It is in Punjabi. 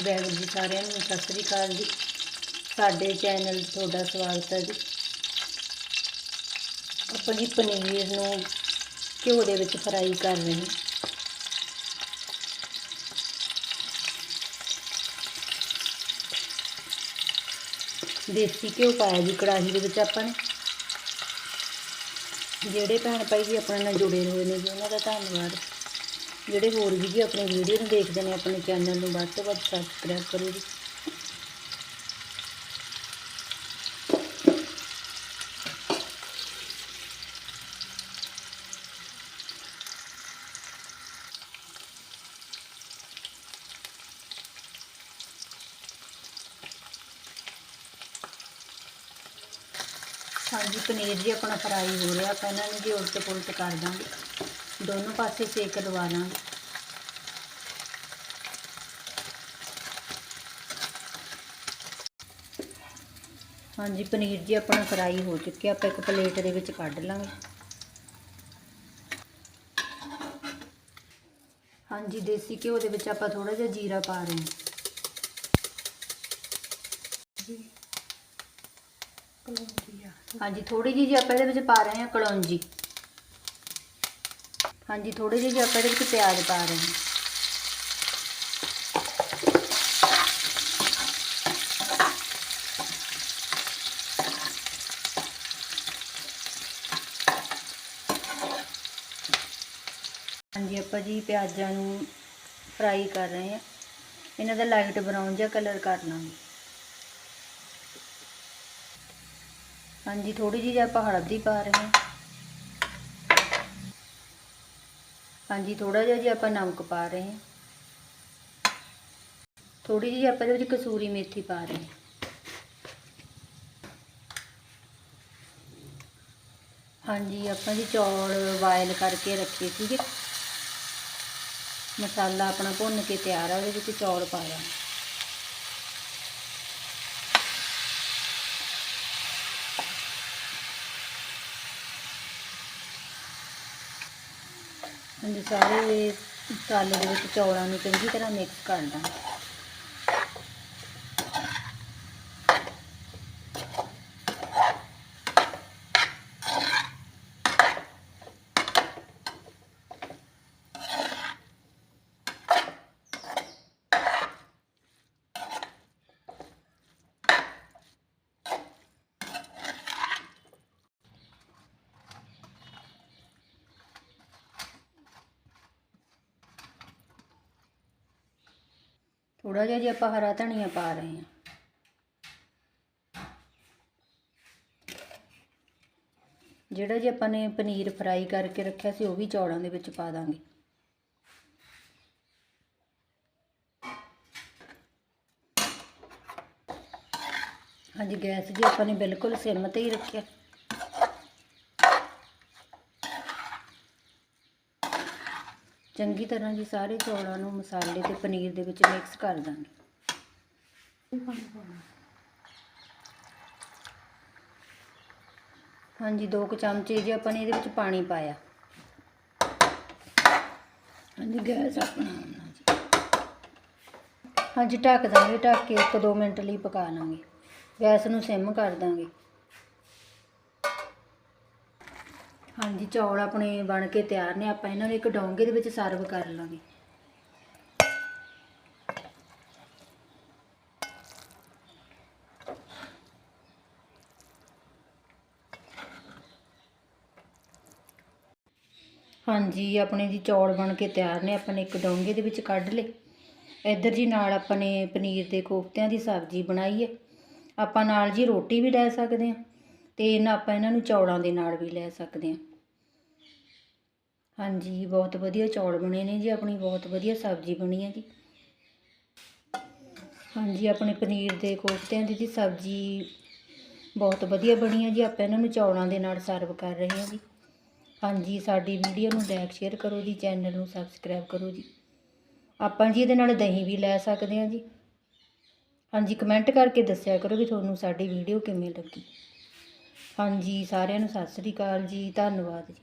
ਜੀ ਵਾਹਿਗੁਰੂ ਜੀ ਸਾਰਿਆਂ ਨੂੰ, ਸਤਿ ਸ੍ਰੀ ਅਕਾਲ ਜੀ। ਸਾਡੇ ਚੈਨਲ ਤੁਹਾਡਾ ਸਵਾਗਤ ਹੈ ਜੀ। ਆਪਾਂ ਜੀ ਪਨੀਰ ਨੂੰ ਘਿਓ ਦੇ ਵਿੱਚ ਫਰਾਈ ਕਰ ਰਹੇ ਹਾਂ। ਦੇਸੀ ਘਿਓ ਪਾਇਆ ਜੀ, ਕੜਾਹੀ ਦੇ ਵਿੱਚ ਆਪਾਂ ਨੇ। ਜਿਹੜੇ ਭੈਣ ਭਾਈ ਜੀ ਆਪਣੇ ਨਾਲ ਜੁੜੇ ਹੋਏ ਨੇ ਜੀ, ਉਹਨਾਂ ਦਾ ਧੰਨਵਾਦ। ਜਿਹੜੇ ਹੋਰ ਵੀ ਜੀ ਆਪਣੀ ਵੀਡੀਓ ਨੂੰ ਦੇਖਦੇ ਨੇ, ਆਪਣੇ ਚੈਨਲ ਨੂੰ ਵੱਧ ਤੋਂ ਵੱਧ ਸਬਸਕ੍ਰਾਈਬ ਕਰੋ ਜੀ। ਹਾਂਜੀ, ਪਨੀਰ ਜੀ ਆਪਣਾ ਫਰਾਈ ਹੋ ਰਿਹਾ, ਆਪਾਂ ਇਹਨਾਂ ਨੂੰ ਜੀ ਉਲਟ ਪੁਲਟ ਕਰ ਦਾਂਗੇ। ਦੋਨੋਂ ਪਾਸੇ ਸੇਕ ਲਵਾ ਲਾਂਗੇ ਹਾਂਜੀ, ਪਨੀਰ ਜੀ ਆਪਣਾ ਫਰਾਈ ਹੋ ਚੁੱਕਿਆ। ਆਪਾਂ ਇੱਕ ਪਲੇਟ ਦੇ ਵਿੱਚ ਕੱਢ ਲਾਂਗੇ। ਹਾਂਜੀ, ਦੇਸੀ ਘਿਓ ਦੇ ਵਿੱਚ ਆਪਾਂ ਥੋੜਾ ਜਿਹਾ ਜੀਰਾ ਪਾ ਰਹੇ ਹਾਂ। ਹਾਂਜੀ ਥੋੜੀ ਜਿਹੀ ਜੀ ਆਪਾਂ ਇਹਦੇ ਵਿੱਚ ਪਾ ਰਹੇ ਹਾਂ ਕਲੌਂਜੀ। ਹਾਂਜੀ ਥੋੜੇ ਜਿਹੇ ਜੀ ਆਪਾਂ ਇਹਦੇ ਵਿੱਚ ਪਿਆਜ਼ ਪਾ ਰਹੇ ਹਾਂ। ਹਾਂਜੀ, ਆਪਾਂ ਜੀ ਪਿਆਜ਼ਾਂ ਨੂੰ ਫਰਾਈ ਕਰ ਰਹੇ ਹਾਂ। ਇਹਨਾਂ ਦਾ ਲਾਈਟ ਬਰਾਊਨ ਜਿਹਾ ਕਲਰ ਕਰ ਲਾਂਗੇ ਹਾਂਜੀ ਥੋੜੀ ਜਿਹੀ ਆਪਾਂ ਹਲਦੀ ਪਾ ਰਹੇ ਹਾਂ। ਹਾਂਜੀ ਥੋੜਾ ਜਿਹਾ ਜੀ ਆਪਾਂ ਨਮਕ ਪਾ ਰਹੇ ਹਾਂ। ਥੋੜੀ ਜਿਹੀ ਆਪਾਂ ਇਹਦੇ ਵਿੱਚ ਕਸੂਰੀ ਮੇਥੀ ਪਾ ਰਹੇ ਹਾਂ। ਹਾਂਜੀ, ਆਪਾਂ ਜੀ ਚੌਲ ਬਾਇਲ ਕਰਕੇ ਰੱਖੇ ਸੀਗੇ। ਮਸਾਲਾ ਆਪਣਾ ਭੁੰਨ ਕੇ ਤਿਆਰ ਆ, ਉਹਦੇ ਵਿੱਚ ਚੌਲ ਪਾ ਦਾਂ ਹਾਂਜੀ ਸਾਰੇ ਮਸਾਲੇ ਦੇ ਵਿੱਚ ਚੌਲਾਂ ਨੂੰ ਚੰਗੀ ਤਰ੍ਹਾਂ ਮਿਕਸ ਕਰ ਦਾਂ ਥੋੜਾ ਜਿਹਾ ਜੀ ਆਪਾਂ ਹਰਾ ਧਨੀਆ ਪਾ ਰਹੇ ਹਾਂ। ਜਿਹੜਾ ਜੀ ਆਪਾਂ ਨੇ ਪਨੀਰ ਫਰਾਈ ਕਰਕੇ ਰੱਖਿਆ ਸੀ, ਉਹ ਵੀ ਚੌਲਾਂ ਦੇ ਵਿੱਚ ਪਾ ਦਾਂਗੇ। ਹਾਂਜੀ, ਗੈਸ ਜੀ ਆਪਾਂ ਨੇ ਬਿਲਕੁਲ ਸਿਮ ਤੇ ਹੀ ਰੱਖਿਆ। ਚੰਗੀ ਤਰ੍ਹਾਂ ਜੀ ਸਾਰੇ ਚੌਲਾਂ ਨੂੰ ਮਸਾਲੇ ਤੇ ਪਨੀਰ ਦੇ ਵਿੱਚ ਮਿਕਸ ਕਰ ਦਾਂਗੇ। ਹਾਂਜੀ, ਦੋ ਕੁ ਚਮਚੇ ਜੀ ਆਪਾਂ ਨੇ ਇਹਦੇ ਵਿੱਚ ਪਾਣੀ ਪਾਇਆ। ਹਾਂਜੀ, ਗੈਸ ਆਪਣਾ ਜੀ। ਹਾਂਜੀ, ਢੱਕ ਦਾਂਗੇ, ਢੱਕ ਕੇ 1-2 ਮਿੰਟ ਲਈ ਪਕਾ ਲਾਂਗੇ। ਗੈਸ ਨੂੰ ਸਿਮ ਕਰ ਦਾਂਗੇ। ਹਾਂਜੀ, ਚੌਲ ਆਪਣੇ ਬਣ ਕੇ ਤਿਆਰ ਨੇ, ਆਪਾਂ ਇਹਨਾਂ ਨੂੰ ਇੱਕ ਡੋਂਗੇ ਦੇ ਵਿੱਚ ਸਰਵ ਕਰ ਲਾਂਗੇ। ਹਾਂਜੀ, ਆਪਣੇ ਜੀ ਚੌਲ ਬਣ ਕੇ ਤਿਆਰ ਨੇ, ਆਪਾਂ ਨੇ ਇੱਕ ਡੋਂਗੇ ਦੇ ਵਿੱਚ ਕੱਢ ਲਏ। ਇੱਧਰ ਜੀ ਨਾਲ ਆਪਾਂ ਨੇ ਪਨੀਰ ਦੇ ਕੋਫਤਿਆਂ ਦੀ ਸਬਜ਼ੀ ਬਣਾਈ ਹੈ। ਆਪਾਂ ਨਾਲ ਜੀ ਰੋਟੀ ਵੀ ਲੈ ਸਕਦੇ ਹਾਂ ਤੇ ਨਾ ਆਪਾਂ ਇਹਨਾਂ ਨੂੰ ਚੌਲਾਂ ਦੇ ਨਾਲ ਵੀ ਲੈ ਸਕਦੇ ਹਾਂ। ਹਾਂਜੀ, ਬਹੁਤ ਵਧੀਆ ਚੌਲ ਬਣੇ ਨੇ ਜੀ, ਆਪਣੀ ਬਹੁਤ ਵਧੀਆ ਸਬਜ਼ੀ ਬਣੀ ਹੈ ਜੀ। ਹਾਂਜੀ, ਆਪਣੇ ਪਨੀਰ ਦੇ ਕੋਫਤਿਆਂ ਦੀ ਜੀ ਸਬਜ਼ੀ ਬਹੁਤ ਵਧੀਆ ਬਣੀ ਹੈ ਜੀ, ਆਪਾਂ ਇਹਨਾਂ ਨੂੰ ਚੌਲਾਂ ਦੇ ਨਾਲ ਸਰਵ ਕਰ ਰਹੇ ਹਾਂ ਜੀ। ਹਾਂਜੀ, ਸਾਡੀ ਵੀਡੀਓ ਨੂੰ ਲਾਈਕ ਸ਼ੇਅਰ ਕਰੋ ਜੀ ਚੈਨਲ ਨੂੰ ਸਬਸਕ੍ਰਾਈਬ ਕਰੋ ਜੀ। ਆਪਾਂ ਜੀ ਇਹਦੇ ਨਾਲ ਦਹੀਂ ਵੀ ਲੈ ਸਕਦੇ ਹਾਂ ਜੀ। ਹਾਂਜੀ ਕਮੈਂਟ ਕਰਕੇ ਦੱਸਿਆ ਕਰੋ ਵੀ ਤੁਹਾਨੂੰ ਸਾਡੀ ਵੀਡੀਓ ਕਿਵੇਂ ਲੱਗੀ। ਹਾਂਜੀ, ਸਾਰਿਆਂ ਨੂੰ ਸਤਿ ਸ੍ਰੀ ਅਕਾਲ ਜੀ, ਧੰਨਵਾਦ ਜੀ।